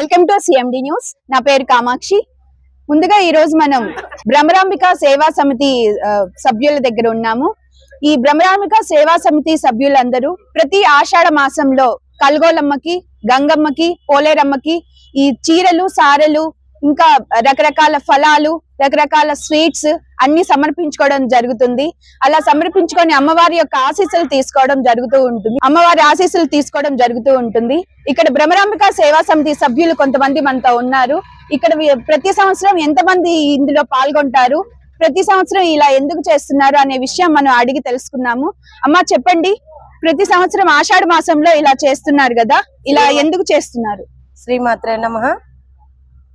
Welcome to CMD news. నా పేరు కామాక్షి. ముందుగా ఈ రోజు మనం భ్రమరాంబిక సేవా సమితి సభ్యుల దగ్గర ఉన్నాము. ఈ భ్రమరాంబిక సేవా సమితి సభ్యులందరూ ప్రతి ఆషాఢ మాసంలో కల్గోలమ్మకి గంగమ్మకి పోలేరమ్మకి ఈ చీరలు సారెలు ఇంకా రకరకాల ఫలాలు రకరకాల స్వీట్స్ అన్ని సమర్పించుకోవడం జరుగుతుంది. అలా సమర్పించుకొని అమ్మవారి యొక్క ఆశీస్సులు తీసుకోవడం జరుగుతూ ఉంటుంది. అమ్మవారి ఆశీస్సులు తీసుకోవడం జరుగుతూ ఉంటుంది. ఇక్కడ భ్రమరాంబిక సేవా సమితి సభ్యులు కొంతమంది మనతో ఉన్నారు. ఇక్కడ ప్రతి సంవత్సరం ఎంతమంది ఇందులో పాల్గొంటారు? ప్రతి సంవత్సరం ఇలా ఎందుకు చేస్తున్నారు అనే విషయం మనం అడిగి తెలుసుకున్నాము. అమ్మ చెప్పండి. ప్రతి సంవత్సరం ఆషాఢ మాసంలో ఇలా చేస్తున్నారు కదా. ఇలా ఎందుకు చేస్తున్నారు? శ్రీమాత్రే నమ.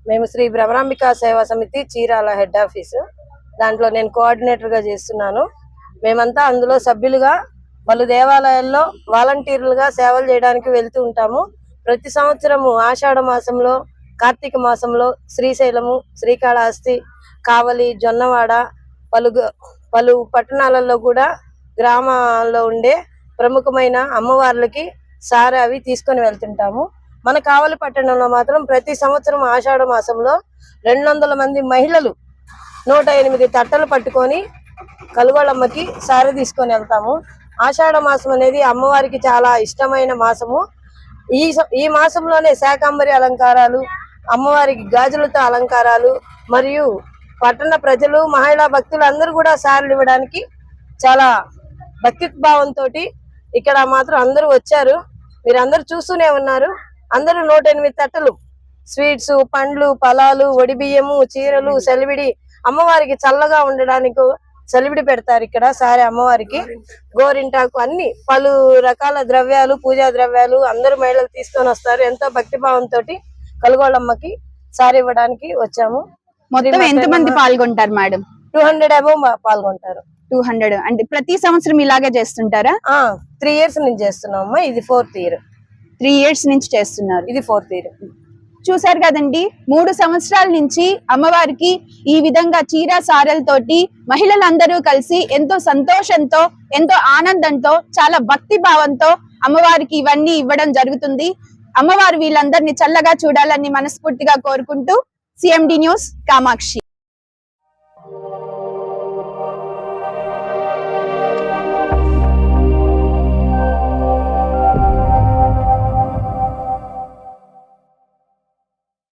మేము శ్రీ భ్రమరాంబిక సేవా సమితి చీరాల హెడ్ ఆఫీసు. దాంట్లో నేను కోఆర్డినేటర్గా చేస్తున్నాను. మేమంతా అందులో సభ్యులుగా పలు దేవాలయాల్లో వాలంటీర్లుగా సేవలు చేయడానికి వెళ్తూ ఉంటాము. ప్రతి సంవత్సరము ఆషాఢ మాసంలో కార్తీక మాసంలో శ్రీశైలము శ్రీకాళహస్తి కావలి జొన్నవాడ పలు పలు పట్టణాలలో కూడా గ్రామాల్లో ఉండే ప్రముఖమైన అమ్మవార్లకి సారి అవి తీసుకొని వెళ్తుంటాము. మన కావలి పట్టణంలో మాత్రం ప్రతి సంవత్సరం ఆషాఢ మాసంలో రెండు వందల మంది మహిళలు నూట ఎనిమిది తట్టలు పట్టుకొని కలువలమ్మకి సారి తీసుకొని వెళ్తాము. ఆషాఢ మాసం అనేది అమ్మవారికి చాలా ఇష్టమైన మాసము. ఈ ఈ మాసంలోనే శాకాంబరి అలంకారాలు అమ్మవారికి గాజులతో అలంకారాలు మరియు పట్టణ ప్రజలు మహిళా భక్తులు అందరూ కూడా సార్లు ఇవ్వడానికి చాలా భక్తి భావంతో ఇక్కడ మాత్రం అందరూ వచ్చారు. మీరు చూస్తూనే ఉన్నారు. అందరూ నూట ఎనిమిది తట్టలు. స్వీట్స్ పండ్లు ఫలాలు వడి బియ్యము చీరలు సెలివిడి. అమ్మవారికి చల్లగా ఉండడానికి సెలివిడి పెడతారు ఇక్కడ సారి అమ్మవారికి. గోరింటాకు అన్ని పలు రకాల ద్రవ్యాలు పూజా ద్రవ్యాలు అందరూ మహిళలు తీసుకొని వస్తారు. ఎంతో భక్తి భావంతో కలుగోళమ్మకి సారి ఇవ్వడానికి వచ్చాము. మొత్తం ఎంత మంది పాల్గొంటారు మేడం? టూ హండ్రెడ్ అబౌవ్ పాల్గొంటారు. Two hundred. అంటే ప్రతి సంవత్సరం ఇలాగే చేస్తుంటారా? ఆ త్రీ ఇయర్స్ నుంచి చేస్తున్నామమ్మా ఇది ఫోర్త్ ఇయర్. త్రీ ఇయర్స్ నుంచి చేస్తున్నారు. ఇది ఫోర్త్ ఇయర్. చూసారు కదండి మూడు సంవత్సరాల నుంచి అమ్మవారికి ఈ విధంగా చీర సారలతోటి మహిళలందరూ కలిసి ఎంతో సంతోషంతో ఎంతో ఆనందంతో చాలా భక్తి భావంతో అమ్మవారికి ఇవన్నీ ఇవ్వడం జరుగుతుంది. అమ్మవారు వీళ్ళందరినీ చల్లగా చూడాలని మనస్ఫూర్తిగా కోరుకుంటూ సిఎండి న్యూస్ కామాక్షి.